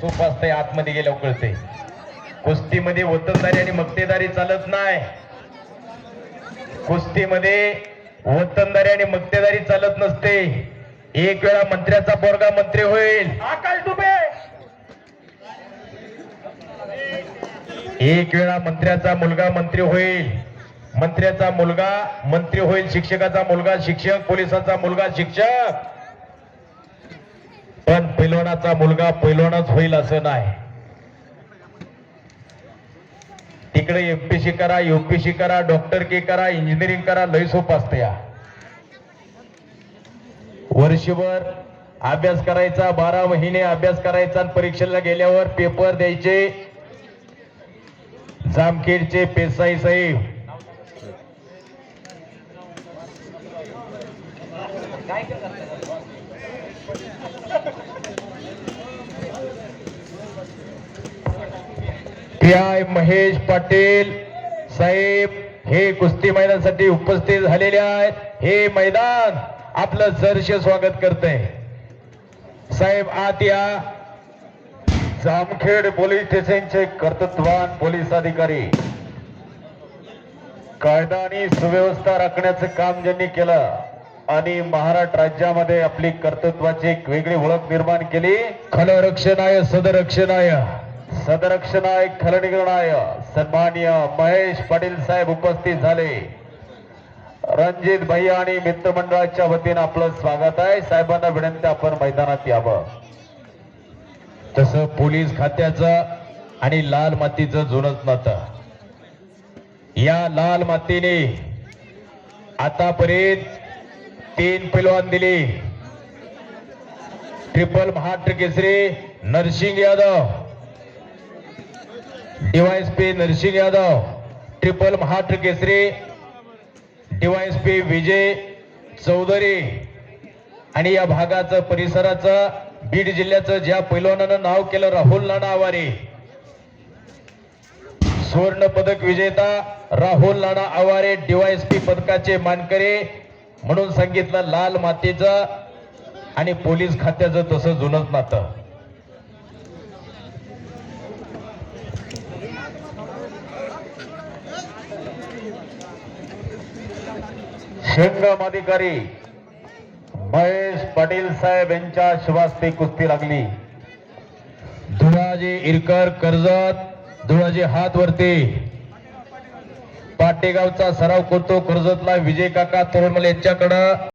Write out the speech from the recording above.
खूप असतंय आतमध्ये गेल्यावर कळते. कुस्तीमध्ये वतनदारी आणि मक्तेदारी चालत नाही. कुस्तीमध्ये वतनदारी आणि मक्तेदारी चालत नसते. एक वेळा मंत्र्याचा पोरगा मंत्री होईल. एक वेळा मंत्र्याचा मुलगा मंत्री होईल. मंत्र्याचा मुलगा मंत्री होईल शिक्षकाचा मुलगा शिक्षक पोलिसाचा मुलगा शिक्षक. पैलवानाचा मुलगा पैलवानच होईल असं नाही. तिकडे एमपीसी करा युपीसी करा डॉक्टर के करा इंजिनिअरिंग करा लय सोप असते या. वर्षभर अभ्यास करायचा बारा महिने अभ्यास करायचा आणि परीक्षेला गेल्यावर पेपर द्यायचे. जामखेडचे पेसाई साहेब. पी महेश पाटील साहेब हे कुस्ती मैदानासाठी उपस्थित झालेले आहेत. हे मैदान आपलं सहर्ष स्वागत करते साहेब आत या. जामखेड पोलीस स्टेशनचे कर्तृत्वान पोलीस अधिकारी. कायदा आणि सुव्यवस्था राखण्याचं काम ज्यांनी केलं आणि महाराष्ट्र राज्यामध्ये आपली कर्तृत्वाची एक वेगळी ओळख निर्माण केली. खल रक्षणाय सदरक्षणाय सदरक्षनायक खलनिग्रणाय सन्मान्य महेश पाटील साहेब उपस्थित झाले. रणजित भैया आणि मित्रमंडळाच्या वतीनं आपलं स्वागत आहे. साहेबांना विनंती आपण मैदानात यावं. तसं पोलीस खात्याचं आणि लाल मातीचं जुनच नातं. या लाल मातीने आतापर्यंत तीन पैलवान दिली. Triple Maharashtra Kesari Narsingh Yadav. DYSP Narsingh Yadav triple Maharashtra Kesari DYSP Vijay Chaudhari आणि या भागाचं परिसराचं बीड जिल्ह्याचं ज्या पैलवानानं नाव केलं राहुल नाना आवारे. सुवर्ण पदक विजेता राहुल नाना आवारे डीवायएसपी पदकाचे मानकरी म्हणून सांगितलं लाल मातीचं आणि पोलीस खात्याचं तसं जुनच नातं. संगम अधिकारी महेश पाटील साहेब यांच्या शिवास्ते कुस्ती लागली. धुळाजी इरकर कर्जत धुळाजी हात वरती. पाटेगावचा सराव करतो कर्जतला विजय काका तोरमल यांच्याकडं.